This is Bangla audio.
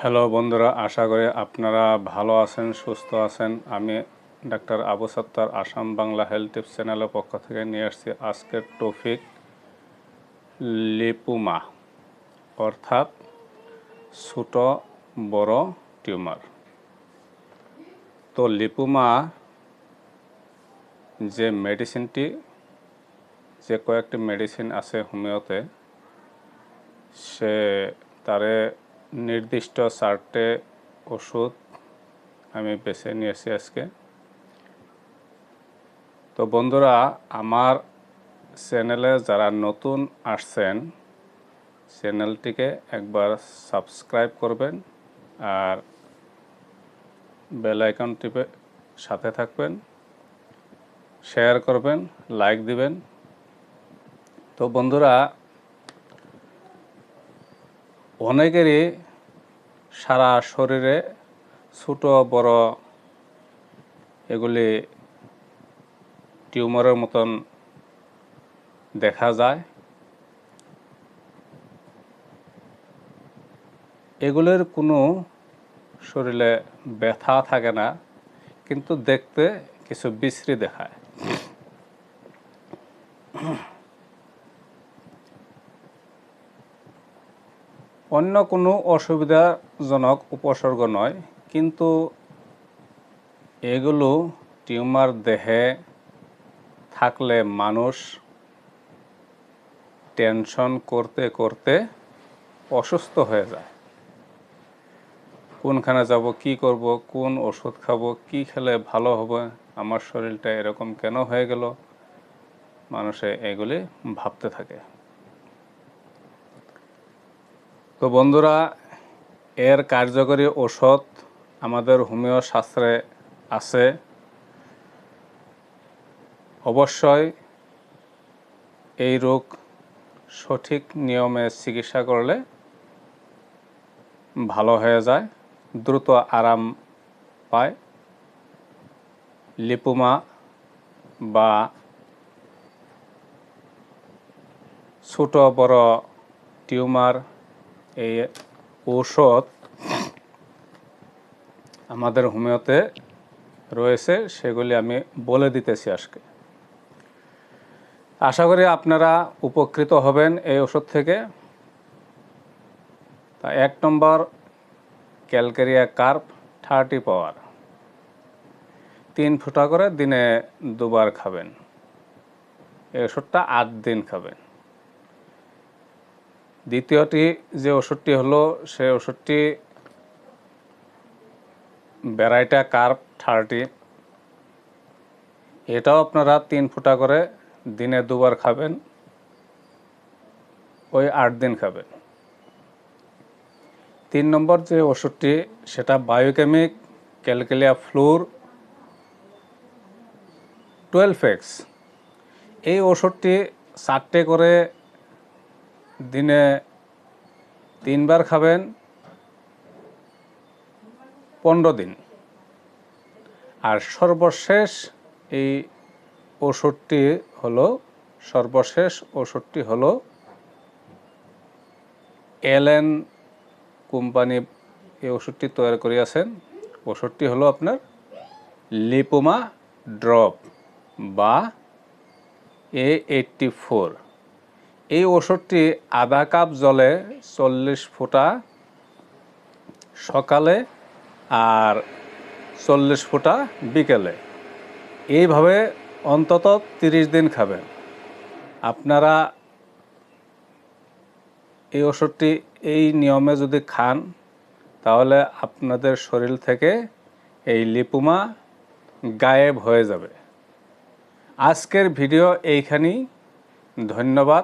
হ্যালো বন্ধুরা, আশা করি আপনারা ভালো আছেন, সুস্থ আছেন। আমি doctor Abu Sattar, Assam Bangla health tips চ্যানেলের পক্ষ থেকে নিয়ে আসছি আজকের টপিক, লিপুমা, অর্থাৎ ছোট বড় টিউমার। তো লিপুমা যে মেডিসিনটি, যে কয়েকটি মেডিসিন আছে হোমিওতে, সে তারে নির্দিষ্ট চারটে ওষুধ আমি বেছে নিয়েছি আজকে। তো বন্ধুরা, আমার চ্যানেলে যারা নতুন আসছেন, চ্যানেলটিকে একবার সাবস্ক্রাইব করবেন আর বেল আইকন টিপে সাথে থাকবেন, শেয়ার করবেন, লাইক দিবেন। তো বন্ধুরা অনেকেরই সারা শরীরে ছোট, বড় এগুলি টিউমারের মতন দেখা যায়। এগুলির কোনো শরীরে ব্যথা থাকে না, কিন্তু দেখতে কিছু বিশ্রী দেখায়। অন্য কোনো অসুবিধাজনক উপসর্গ নয়, কিন্তু এগুলো টিউমার দেহে থাকলে মানুষ টেনশন করতে করতে অসুস্থ হয়ে যায়। কোনখানে যাব, কি করব, কোন ওষুধ খাব, কি খেলে ভালো হবে, আমার শরীরটা এরকম কেন হয়ে গেল? মানুষে এগুলি ভাবতে থাকে। তো বন্ধুরা, এর কার্যকরী ঔষধ আমাদের হোমিও শাস্ত্রে আছে। অবশ্যই এই রোগ সঠিক নিয়মে চিকিৎসা করলে ভালো হয়ে যায়, দ্রুত আরাম পায়। লিপুমা বা ছোট বড় টিউমার এই ঔষধ আমাদের হোমিওতে রয়েছে, সেগুলি আমি বলে দিতেছি আজকে। আশা করি আপনারা উপকৃত হবেন এই ওষুধ থেকে। তা এক number, calcarea carb, thirty power. তিন ফুটা করে দিনে দুবার খাবেন। এই ওষুধটা আট দিন খাবেন। দ্বিতীয়টি যে ওষুধটি হলো, সে ওষুধটি ভ্যারাইটা কার্প থার্টি এটাও আপনারা তিন ফুটা করে দিনে দুবার খাবেন, ওই আট দিন খাবেন। তিন নম্বর যে ওষুধটি, সেটা biochemic calcarea fluor twelve x. এই ওষুধটি চারটে করে দিনে তিনবার খাবেন পনেরো দিন। আর সর্বশেষ এই ওষুধটি হলো, সর্বশেষ ওষুধটি হলো এলএন কোম্পানি এই ওষুধটি তৈরি করিয়াছেন। ওষুধটি হলো আপনার লিপোমা ড্রপ বা এ এইটটি ফোর। এই ওষুধটি আধা কাপ জলে চল্লিশ ফোঁটা সকালে আর চল্লিশ ফোঁটা বিকেলে। এইভাবে অন্তত তিরিশ দিন খাবেন। আপনারা এই ওষুধটি এই নিয়মে যদি খান, তাহলে আপনাদের শরীর থেকে এই লিপুমা গায়েব হয়ে যাবে। আজকের ভিডিও এইখানেই। ধন্যবাদ।